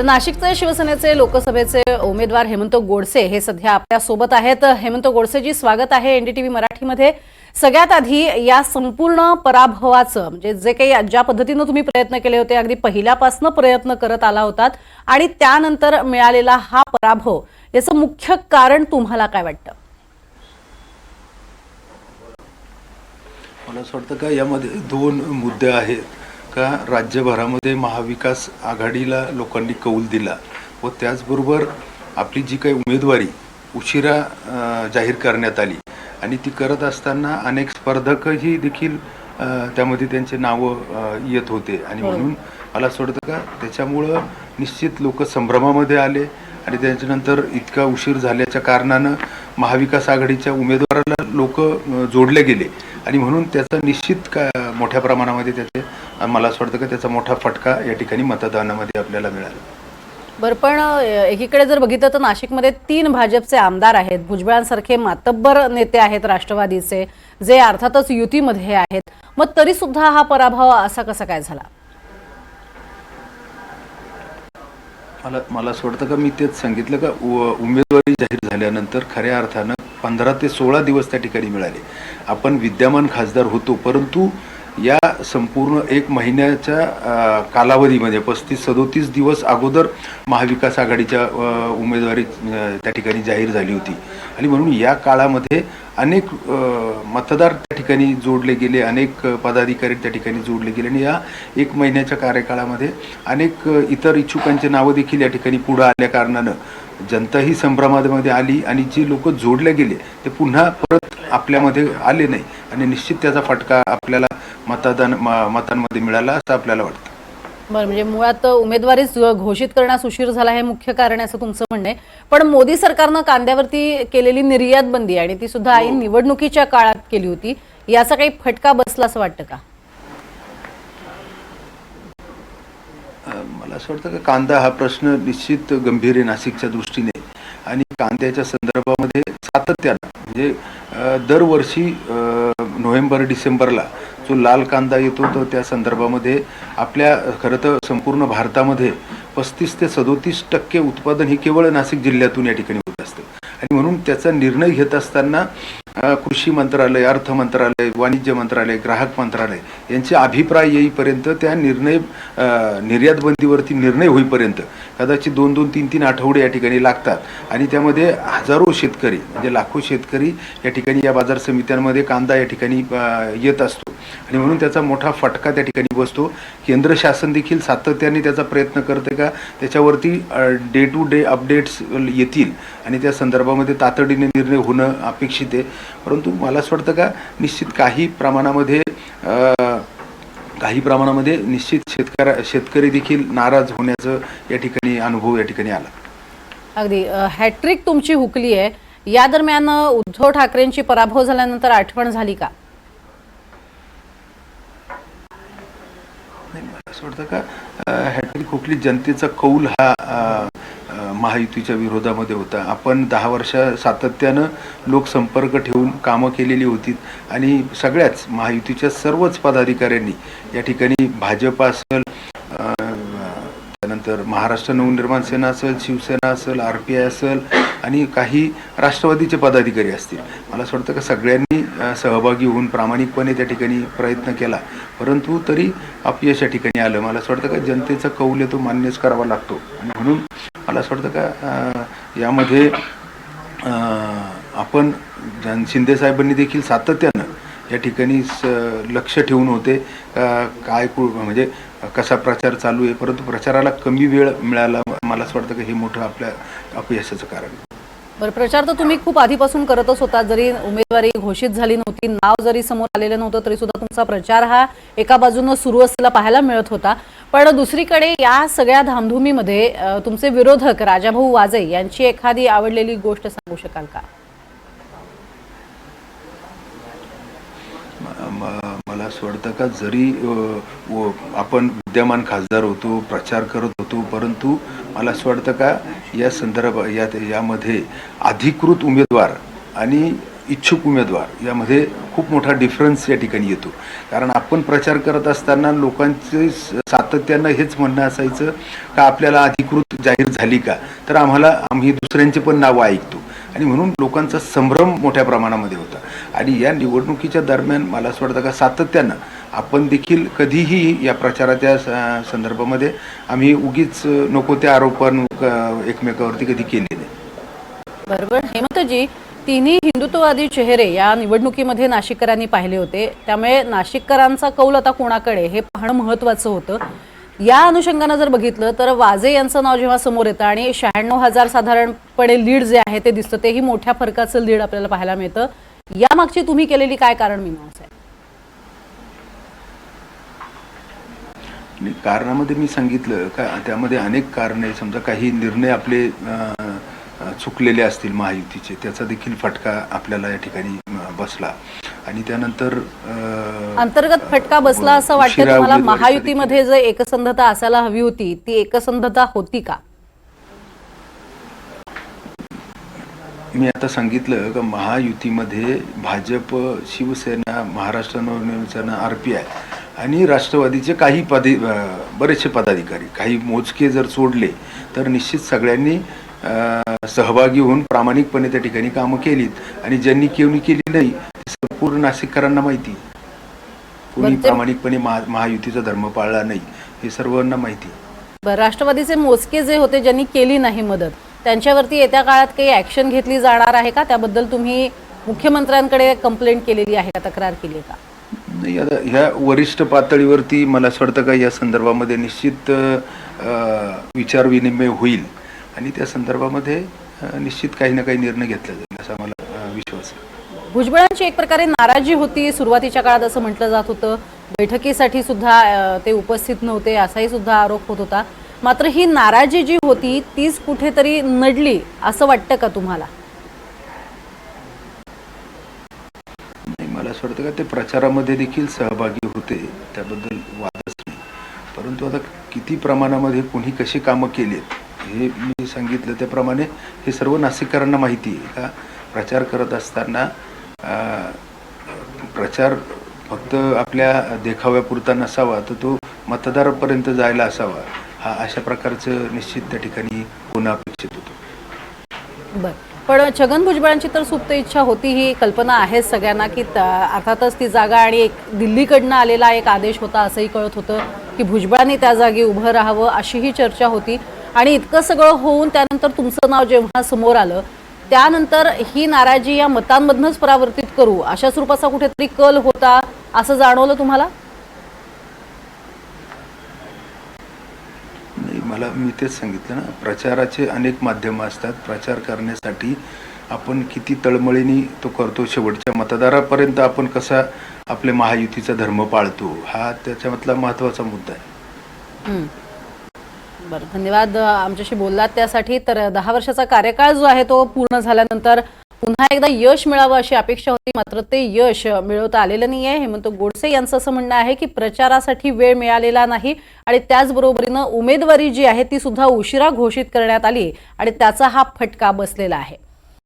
तर नाशिकचे शिवसेनेचे लोकसभेचे उमेदवार हेमंत गोडसे हे सध्या आपल्यासोबत आहेत. हेमंत गोडसेजी स्वागत आहे एनडीटीव्ही मराठीमध्ये. सगळ्यात आधी या संपूर्ण पराभवाचं म्हणजे जे काही ज्या पद्धतीनं तुम्ही प्रयत्न केले होते अगदी पहिल्यापासून प्रयत्न करत आला होतात आणि त्यानंतर मिळालेला हा पराभव याचं मुख्य कारण तुम्हाला काय वाटतं? मला असं वाटतं का यामध्ये दोन मुद्दे आहेत. का राज्यभरामध्ये महाविकास आघाडीला लोकांनी कौल दिला व त्याचबरोबर आपली जी काही उमेदवारी उशिरा जाहीर करण्यात आली आणि ती करत असताना अनेक स्पर्धकही देखील त्यामध्ये त्यांचे नावं येत होते. आणि म्हणून मला असं वाटतं का त्याच्यामुळं निश्चित लोक संभ्रमामध्ये आले आणि त्याच्यानंतर इतका उशीर झाल्याच्या कारणानं महाविकास आघाडीच्या उमेदवाराला लोक जोडले गेले. आणि म्हणून त्याचा निश्चित का मोठ्या प्रमाणामध्ये त्याचे मला असं वाटतं का त्याचा मोठा फटका या ठिकाणी मतदानामध्ये आपल्याला मिळाला. बरं पण एकीकडे जर बघितलं तर नाशिकमध्ये तीन भाजपचे आमदार आहेत. भुजबळांसारखे मातब्बर नेते आहेत राष्ट्रवादीचे जे अर्थातच युतीमध्ये आहेत. मग तरी सुद्धा हा पराभव असा कसा काय झाला? मला मला असं वाटतं का मी तेच सांगितलं का उमेदवारी जाहीर झाल्यानंतर खऱ्या अर्थानं पंधरा ते सोळा दिवस त्या ठिकाणी मिळाले. आपण विद्यमान खासदार होतो परंतु या संपूर्ण एक महिन्याच्या कालावधीमध्ये पस्तीस सदोतीस दिवस अगोदर महाविकास आघाडीच्या उमेदवारी त्या ठिकाणी जाहीर झाली होती. आणि म्हणून या काळामध्ये अनेक मतदार त्या ठिकाणी जोडले गेले अनेक पदाधिकारी त्या ठिकाणी जोडले गेले. आणि या एक महिन्याच्या कार्यकाळामध्ये अनेक इतर इच्छुकांचे नावं देखील या ठिकाणी पुढं आल्या कारणानं जनता ही संभ्रमामध्ये आली. आणि जी लोक जोडले गेले ते पुन्हा परत आपल्यामध्ये आले नाही. आणि निश्चित त्याचा फटका आपल्याला मतदान मतांमध्ये मिळाला असं आपल्याला वाटतं. बरं म्हणजे मुळात उमेदवारीच घोषित करण्यास उशीर झाला हे मुख्य कारण असं तुमचं म्हणणं आहे. पण मोदी सरकारनं कांद्यावरती केलेली निर्यात बंदी आणि ती सुद्धा ऐन निवडणुकीच्या काळात केली होती. याचा काही फटका बसला असं वाटतं का? मला असं वाटतं का कांदा हा प्रश्न निश्चित गंभीर आहे नाशिकच्या दृष्टीने. कांद्याच्या संदर्भामध्ये सातत्यानं म्हणजे दरवर्षी नोव्हेंबर डिसेंबरला जो लाल कांदा येतो तर त्या संदर्भामध्ये आपल्या खरं तर संपूर्ण भारतामध्ये पस्तीस ते सदोतीस टक्के उत्पादन हे केवळ नाशिक जिल्ह्यातून या ठिकाणी होत असतं. आणि म्हणून त्याचा निर्णय घेत असताना कृषी मंत्रालय अर्थ मंत्रालय वाणिज्य मंत्रालय ग्राहक मंत्रालय यांचे अभिप्राय येईपर्यंत त्या निर्णय निर्यातबंदीवरती निर्यात बंदीवरती निर्णय होईपर्यंत कदाचित दोन दोन तीन तीन आठवडे या ठिकाणी लागतात. आणि त्यामध्ये हजारो शेतकरी म्हणजे लाखो शेतकरी या ठिकाणी या बाजार समित्यांमध्ये कांदा या ठिकाणी येत असतो. आणि म्हणून त्याचा मोठा फटका त्या ठिकाणी बसतो. केंद्र शासन देखील सातत्याने त्याचा प्रयत्न करते का? त्याच्यावरती डे टू डे अपडेट्स येतील. आणि त्या संदर्भामध्ये तातडीने निर्णय होणं अपेक्षित आहे. परंतु मला असं वाटतं का निश्चित काही प्रमाणामध्ये काही प्रमाणामध्ये निश्चित शेतकऱ्या शेतकरी देखील नाराज होण्याचं या ठिकाणी अनुभव या ठिकाणी आला. अगदी. हॅट्रिक तुमची हुकली आहे. या दरम्यान उद्धव ठाकरेंची पराभव झाल्यानंतर आठवण झाली का? नाही मला असं वाटतं का हॅट्रिक खोकली जनतेचा कौल हा महायुतीच्या विरोधामध्ये होता. आपण दहा वर्ष सातत्यानं लोकसंपर्क ठेवून कामं केलेली होती आणि सगळ्याच महायुतीच्या सर्वच पदाधिकाऱ्यांनी या ठिकाणी भाजप असेल त्यानंतर महाराष्ट्र नवनिर्माण सेना असेल शिवसेना असेल आर पी आय असेल आणि काही राष्ट्रवादीचे पदाधिकारी असतील. मला असं वाटतं का सगळ्यांनी सहभागी होऊन प्रामाणिकपणे त्या ठिकाणी प्रयत्न केला. परंतु तरी अपयश या ठिकाणी आलं. मला असं वाटतं का जनतेचा कौल तो मान्यच करावा लागतो. आणि म्हणून मला असं वाटतं का यामध्ये आपण जन शिंदे साहेबांनी देखील सातत्यानं या ठिकाणी स लक्ष ठेवून होते. का काय कु म्हणजे कसा प्रचार चालू आहे परंतु प्रचाराला कमी वेळ मिळाला मला असं वाटतं की हे मोठं आपल्या अपयशाचं कारण बरं प्रचार तर तुम्ही खूप आधीपासून करतच होता. जरी उमेदवारी घोषित झाली नव्हती नाव जरी समोर आलेलं नव्हतं तरी सुद्धा तुमचा प्रचार हा एका बाजूनं सुरू असलेला पाहायला मिळत होता. पण दुसरीकडे या सगळ्या धामधुमीमध्ये तुमचे विरोधक राजाभाऊ वाजे यांची एखादी आवडलेली गोष्ट सांगू शकाल का? मला असं वाटतं का जरी आपण विद्यमान खासदार होतो प्रचार करत होतो परंतु मला असं वाटतं का या संदर्भ यात यामध्ये अधिकृत उमेदवार आणि इच्छुक उमेदवार यामध्ये खूप मोठा डिफरन्स या ठिकाणी येतो. कारण आपण प्रचार करत असताना लोकांचे स- सातत्यानं हेच म्हणणं असायचं का आपल्याला अधिकृत जाहीर झाली का? तर आम्हाला आम्ही दुसऱ्यांचे पण नावं ऐकतो. आणि म्हणून लोकांचा संभ्रम मोठ्या प्रमाणामध्ये होता. आणि या निवडणुकीच्या दरम्यान मला असं वाटतं का सातत्यानं आपण देखील कधीही या प्रचाराच्या संदर्भामध्ये आम्ही उगीच नको ते आरोपण एकमेकावरती कधी केले नाही. बरोबर. हेमंतजी तिन्ही हिंदुत्ववादी चेहरे या निवडणुकीमध्ये नाशिककरांनी पाहिले होते. त्यामुळे नाशिककरांचा कौल आता कोणाकडे हे पाहणं महत्वाचं होतं. या अनुषंगानं जर बघितलं तर वाजे यांचं नाव जेव्हा समोर येतं आणि शहाण्णव हजार साधारणपणे लीड जे आहे ते दिसतं तेही मोठ्या फरकाचं लीड आपल्याला पाहायला मिळतं. यामागची तुम्ही केलेली काय कारण मी आहे आणि कारणामध्ये मी सांगितलं का त्यामध्ये अनेक कारणे समजा काही निर्णय आपले चुकलेले असतील महायुतीचे त्याचा देखील फटका आपल्याला या ठिकाणी बसला. आणि त्यानंतर अंतर्गत फटका बसला असं वाटतं तुम्हाला? महायुतीमध्ये जे एकसंधता असायला हवी होती ती एकसंधता होती का? मी आता सांगितलं का महायुतीमध्ये Bhajpa Shiv Sena Maharashtra Navnirman R P I आणि राष्ट्रवादीचे काही पदे बरेचसे पदाधिकारी काही मोजके जर सोडले तर निश्चित सगळ्यांनी सहभागी होऊन प्रामाणिकपणे त्या ठिकाणी कामं केलीत. आणि ज्यांनी केवणी केली नाही संपूर्ण नाशिककरांना माहिती. कोणी प्रामाणिकपणे महा महायुतीचा धर्म पाळला नाही हे सर्वांना माहिती. राष्ट्रवादीचे मोजके जे होते ज्यांनी केली नाही मदत त्यांच्यावरती येत्या काळात काही ऍक्शन घेतली जाणार आहे का? त्याबद्दल तुम्ही मुख्यमंत्र्यांकडे कंप्लेंट केलेली आहे का? तक्रार केली आहे का? नाही आता ह्या वरिष्ठ पातळीवरती मला असं वाटतं का या संदर्भामध्ये निश्चित विचारविनिमय होईल. आणि त्या संदर्भामध्ये निश्चित काही ना काही निर्णय घेतला जाईल असा मला विश्वास आहे. भुजबळांची एक प्रकारे नाराजी होती सुरुवातीच्या काळात असं म्हटलं जात होतं. बैठकीसाठी सुद्धा ते उपस्थित नव्हते असाही सुद्धा आरोप होत होता. मात्र ही नाराजी जी होती तीच कुठेतरी नडली असं वाटतं का तुम्हाला नाही मला असं वाटतं का ते प्रचारामध्ये देखील सहभागी होते? त्याबद्दल वादच नाही. परंतु आता किती प्रमाणामध्ये कोणी कशी कामं केलीत हे मी सांगितलं त्याप्रमाणे हे सर्व नाशिककरांना माहिती आहे का? प्रचार करत असताना प्रचार फक्त आपल्या देखाव्यापुरता नसावा तर तो मतदारापर्यंत जायला असावा हा अशा प्रकारचं निश्चित त्या ठिकाणी होणं अपेक्षित होतं. बरं. पण छगन भुजबळांची तर सुप्त इच्छा होती ही कल्पना आहे सगळ्यांना की त- अर्थातच ती जागा आणि एक दिल्लीकडनं आलेला एक आदेश होता असंही कळत होतं की भुजबळांनी त्या जागी उभं राहावं अशीही चर्चा होती. आणि इतकं सगळं होऊन त्यानंतर तुमचं नाव जेव्हा समोर आलं त्यानंतर ही नाराजी या मतांमधनच परावर्तित करू अशा स्वरूपाचा कुठेतरी कल होता असं जाणवलं तुम्हाला नाही मला मी तेच सांगितलं ना प्रचाराचे अनेक माध्यमं असतात. प्रचार करण्यासाठी आपण किती तळमळीने तो करतो शेवटच्या मतदारापर्यंत आपण कसा आपल्या महायुतीचा धर्म पाळतो हा त्याच्यामधला महत्त्वाचा मुद्दा आहे. बरं धन्यवाद आमच्याशी बोललात त्यासाठी. तर दहा वर्षाचा कार्यकाळ जो आहे तो पूर्ण झाल्यानंतर पुन्हा एकदा यश मिळावं अशी अपेक्षा होती मात्र ते यश मिळवता आलेलं नाही आहे हेमंत गोडसे यांचं असं म्हणणं आहे की प्रचारासाठी वेळ मिळालेला नाही आणि त्याचबरोबरीनं उमेदवारी जी आहे ती सुद्धा उशिरा घोषित करण्यात आली आणि त्याचा हा फटका बसलेला आहे.